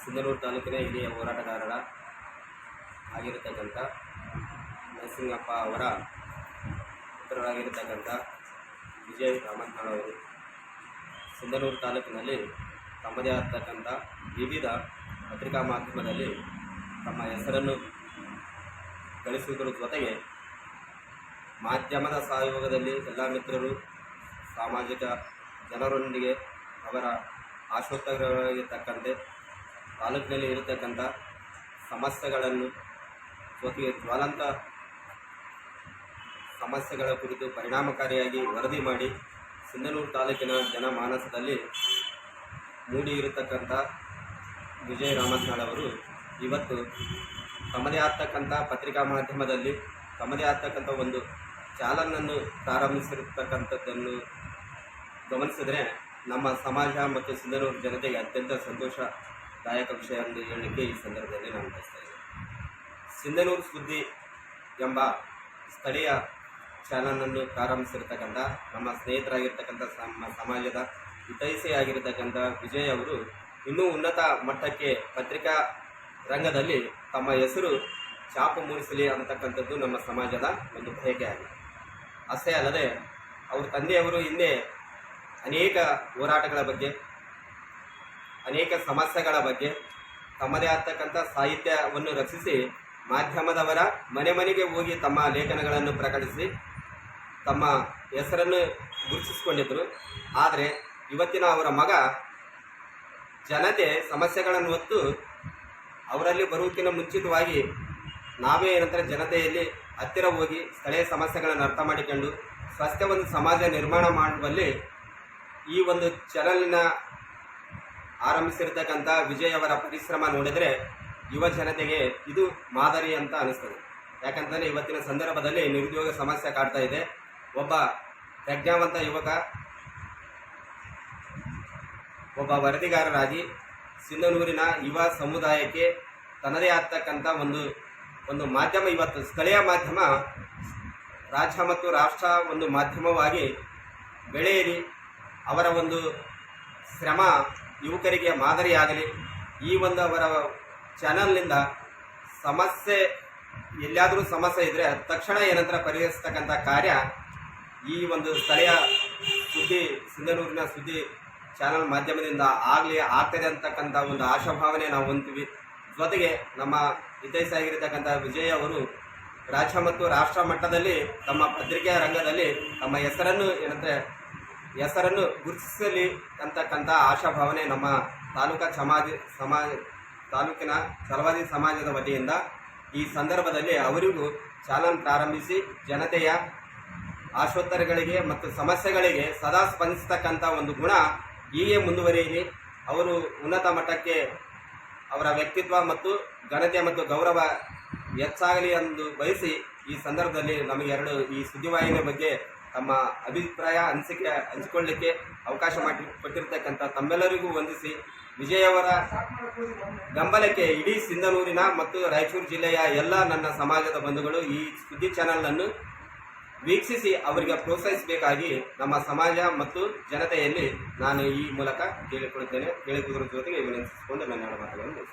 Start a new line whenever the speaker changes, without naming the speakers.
ಸಿಂಧನೂರು ತಾಲೂಕಿನ ಹಿರಿಯ ಹೋರಾಟಗಾರರ ಆಗಿರತಕ್ಕಂಥ ನರಸಿಂಗಪ್ಪ ಅವರ ಪುತ್ರರಾಗಿರತಕ್ಕಂಥ ವಿಜಯ್ ರಾಮತ್ನಾಳ್ ಅವರು ಸಿಂಧನೂರು ತಾಲೂಕಿನಲ್ಲಿ ತಮ್ಮದೇ ಆಗ್ತಕ್ಕಂಥ ವಿವಿಧ ಪತ್ರಿಕಾ ಮಾಧ್ಯಮದಲ್ಲಿ ತಮ್ಮ ಹೆಸರನ್ನು ಗಳಿಸುವುದರ ಜೊತೆಗೆ ಮಾಧ್ಯಮದ ಸಹಯೋಗದಲ್ಲಿ ಎಲ್ಲ ಮಿತ್ರರು, ಸಾಮಾಜಿಕ ಜನರೊಂದಿಗೆ ಅವರ ಆಶೋತ್ತರಗಳಿಗೆ ತಕ್ಕಂತೆ ತಾಲೂಕಿನಲ್ಲಿ ಇರತಕ್ಕಂಥ ಸಮಸ್ಯೆಗಳನ್ನು ಜೊತೆಗೆ ಜ್ವಲಂತ ಸಮಸ್ಯೆಗಳ ಕುರಿತು ಪರಿಣಾಮಕಾರಿಯಾಗಿ ವರದಿ ಮಾಡಿ ಸಿಂಧನೂರು ತಾಲೂಕಿನ ಜನಮಾನಸದಲ್ಲಿ ಮೂಡಿ ಇರತಕ್ಕಂಥ ವಿಜಯ ರಾಮಸ್ನಾಳ್ ಅವರು ಇವತ್ತು ತಮ್ಮದೇ ಆಗ್ತಕ್ಕಂಥ ಪತ್ರಿಕಾ ಮಾಧ್ಯಮದಲ್ಲಿ, ತಮ್ಮದೇ ಆಗ್ತಕ್ಕಂಥ ಒಂದು ಚಾಲನನ್ನು ಪ್ರಾರಂಭಿಸಿರ್ತಕ್ಕಂಥದ್ದನ್ನು ಗಮನಿಸಿದರೆ ನಮ್ಮ ಸಮಾಜ ಮತ್ತು ಸಿಂಧನೂರು ಜನತೆಗೆ ಅತ್ಯಂತ ಸಂತೋಷದಾಯಕ ವಿಷಯ ಎಂದು ಹೇಳಲಿಕ್ಕೆ ಈ ಸಂದರ್ಭದಲ್ಲಿ ನಾನು ಬಯಸ್ತಾ ಇದ್ದೇನೆ. ಸಿಂಧನೂರು ಸುದ್ದಿ ಎಂಬ ಸ್ಥಳೀಯ ಚಾನಲನ್ನು ಪ್ರಾರಂಭಿಸಿರ್ತಕ್ಕಂಥ, ನಮ್ಮ ಸ್ನೇಹಿತರಾಗಿರ್ತಕ್ಕಂಥ ನಮ್ಮ ಸಮಾಜದ ಹಿತೈಸೆಯಾಗಿರ್ತಕ್ಕಂಥ ವಿಜಯ್ ಅವರು ಇನ್ನೂ ಉನ್ನತ ಮಟ್ಟಕ್ಕೆ ಪತ್ರಿಕಾ ರಂಗದಲ್ಲಿ ತಮ್ಮ ಹೆಸರು ಛಾಪು ಮೂಡಿಸಲಿ ಅಂತಕ್ಕಂಥದ್ದು ನಮ್ಮ ಸಮಾಜದ ಒಂದು ಬಯಕೆ ಆಗಿದೆ ಅಷ್ಟೇ ಅಲ್ಲದೆ, ಅವ್ರ ತಂದೆಯವರು ಹಿಂದೆ ಅನೇಕ ಹೋರಾಟಗಳ ಬಗ್ಗೆ, ಅನೇಕ ಸಮಸ್ಯೆಗಳ ಬಗ್ಗೆ ತಮ್ಮದೇ ಆಗ್ತಕ್ಕಂಥ ಸಾಹಿತ್ಯವನ್ನು ರಚಿಸಿ ಮಾಧ್ಯಮದವರ ಮನೆ ಮನೆಗೆ ಹೋಗಿ ತಮ್ಮ ಲೇಖನಗಳನ್ನು ಪ್ರಕಟಿಸಿ ತಮ್ಮ ಹೆಸರನ್ನು ಗುರುತಿಸಿಕೊಂಡಿದ್ದರು. ಆದರೆ ಇವತ್ತಿನ ಅವರ ಮಗ ಜನತೆ ಸಮಸ್ಯೆಗಳನ್ನು ಹೊತ್ತು ಅವರಲ್ಲಿ ಬರುವುದಕ್ಕಿಂತ ಮುಂಚಿತವಾಗಿ ನಾವೇ ಏನಂತಾರೆ ಜನತೆಯಲ್ಲಿ ಹತ್ತಿರ ಹೋಗಿ ಸ್ಥಳೀಯ ಸಮಸ್ಯೆಗಳನ್ನು ಅರ್ಥ ಮಾಡಿಕೊಂಡು ಸ್ವಸ್ಥ ಒಂದು ಸಮಾಜ ನಿರ್ಮಾಣ ಮಾಡುವಲ್ಲಿ ಈ ಒಂದು ಚಾನಲಿನ ಆರಂಭಿಸಿರ್ತಕ್ಕಂಥ ವಿಜಯ್ ಅವರ ಪರಿಶ್ರಮ ನೋಡಿದರೆ ಯುವ ಜನತೆಗೆ ಇದು ಮಾದರಿ ಅಂತ ಅನಿಸ್ತದೆ. ಯಾಕಂತಂದರೆ ಇವತ್ತಿನ ಸಂದರ್ಭದಲ್ಲಿ ನಿರುದ್ಯೋಗ ಸಮಸ್ಯೆ ಕಾಡ್ತಾ ಇದೆ. ಒಬ್ಬ ಪ್ರಜ್ಞಾವಂತ ಯುವಕ, ಒಬ್ಬ ವರದಿಗಾರರಾಗಿ ಸಿಂಧನೂರಿನ ಯುವ ಸಮುದಾಯಕ್ಕೆ ತನ್ನದೇ ಆಗ್ತಕ್ಕಂಥ ಒಂದು ಒಂದು ಮಾಧ್ಯಮ ಇವತ್ತು, ಸ್ಥಳೀಯ ಮಾಧ್ಯಮ ರಾಜ್ಯ ಮತ್ತು ರಾಷ್ಟ್ರ ಒಂದು ಮಾಧ್ಯಮವಾಗಿ ಬೆಳೆಯಲಿ ಅವರ ಒಂದು ಶ್ರಮ ಯುವಕರಿಗೆ ಮಾದರಿಯಾಗಲಿ. ಈ ಒಂದು ಅವರ ಚಾನಲ್ನಿಂದ ಸಮಸ್ಯೆ, ಎಲ್ಲಿಯಾದರೂ ಸಮಸ್ಯೆ ಇದ್ದರೆ ತಕ್ಷಣ ಏನಂತರ ಪರಿಹರಿಸ್ತಕ್ಕಂಥ ಕಾರ್ಯ ಈ ಒಂದು ಸ್ಥಳೀಯ ಸುದ್ದಿ, ಸಿಂಧನೂರಿನ ಸುದ್ದಿ ಚಾನಲ್ ಮಾಧ್ಯಮದಿಂದ ಆಗಲಿ, ಆಗ್ತದೆ ಅಂತಕ್ಕಂಥ ಒಂದು ಆಶಾಭಾವನೆ ನಾವು ಹೊಂದ್ತೀವಿ. ಜೊತೆಗೆ ನಮ್ಮ ಹಿತೈಸಾಗಿರತಕ್ಕಂಥ ವಿಜಯ್ ಅವರು ರಾಜ್ಯ ಮತ್ತು ರಾಷ್ಟ್ರ ಮಟ್ಟದಲ್ಲಿ ತಮ್ಮ ಪತ್ರಿಕೆಯ ರಂಗದಲ್ಲಿ ತಮ್ಮ ಹೆಸರನ್ನು ಏನಂದರೆ ಹೆಸರನ್ನು ಗುರುತಿಸಲಿ ಅಂತಕ್ಕಂಥ ಆಶಾಭಾವನೆ ನಮ್ಮ ತಾಲೂಕಾ ಸಮಾಜ ಸಮಾಜ, ತಾಲೂಕಿನ ಸರ್ವಾದಿ ಸಮಾಜದ ವತಿಯಿಂದ ಈ ಸಂದರ್ಭದಲ್ಲಿ ಅವರಿಗೂ ಚಾಲನ್ ಪ್ರಾರಂಭಿಸಿ ಜನತೆಯ ಆಶೋತ್ತರಗಳಿಗೆ ಮತ್ತು ಸಮಸ್ಯೆಗಳಿಗೆ ಸದಾ ಸ್ಪಂದಿಸ್ತಕ್ಕಂಥ ಒಂದು ಗುಣ ಹೀಗೆ ಮುಂದುವರಿಯಲಿ. ಅವರು ಉನ್ನತ ಮಟ್ಟಕ್ಕೆ ಅವರ ವ್ಯಕ್ತಿತ್ವ ಮತ್ತು ಘನತೆ ಮತ್ತು ಗೌರವ ಹೆಚ್ಚಾಗಲಿ ಎಂದು ಬಯಸಿ ಈ ಸಂದರ್ಭದಲ್ಲಿ ನಮಗೆ ಎರಡು ಈ ಸುದ್ದಿವಾಹಿನಿಯ ಬಗ್ಗೆ ತಮ್ಮ ಅಭಿಪ್ರಾಯ, ಅನಿಸಿಕೆ ಹಂಚಿಕೊಳ್ಳಿಕ್ಕೆ ಅವಕಾಶ ಮಾಡಿ ಕೊಟ್ಟಿರ್ತಕ್ಕಂಥ ತಮ್ಮೆಲ್ಲರಿಗೂ ವಂದಿಸಿ ವಿಜಯವರ ಬೆಂಬಲಕ್ಕೆ ಇಡೀ ಸಿಂಧನೂರಿನ ಮತ್ತು ರಾಯಚೂರು ಜಿಲ್ಲೆಯ ಎಲ್ಲ ನನ್ನ ಸಮಾಜದ ಬಂಧುಗಳು ಈ ಸುದ್ದಿ ಚಾನಲನ್ನು ವೀಕ್ಷಿಸಿ ಅವರಿಗೆ ಪ್ರೋತ್ಸಾಹಿಸಬೇಕಾಗಿ ನಮ್ಮ ಸಮಾಜ ಮತ್ತು ಜನತೆಯಲ್ಲಿ ನಾನು ಈ ಮೂಲಕ ಕೇಳಿಕೊಳ್ಳುತ್ತೇನೆ ಕೇಳಿಕೊಳ್ಳುವುದರ ಜೊತೆಗೆ ವಿನಂತಿಸಿಕೊಂಡು ನನ್ನ ಮಾತುಗಳನ್ನು.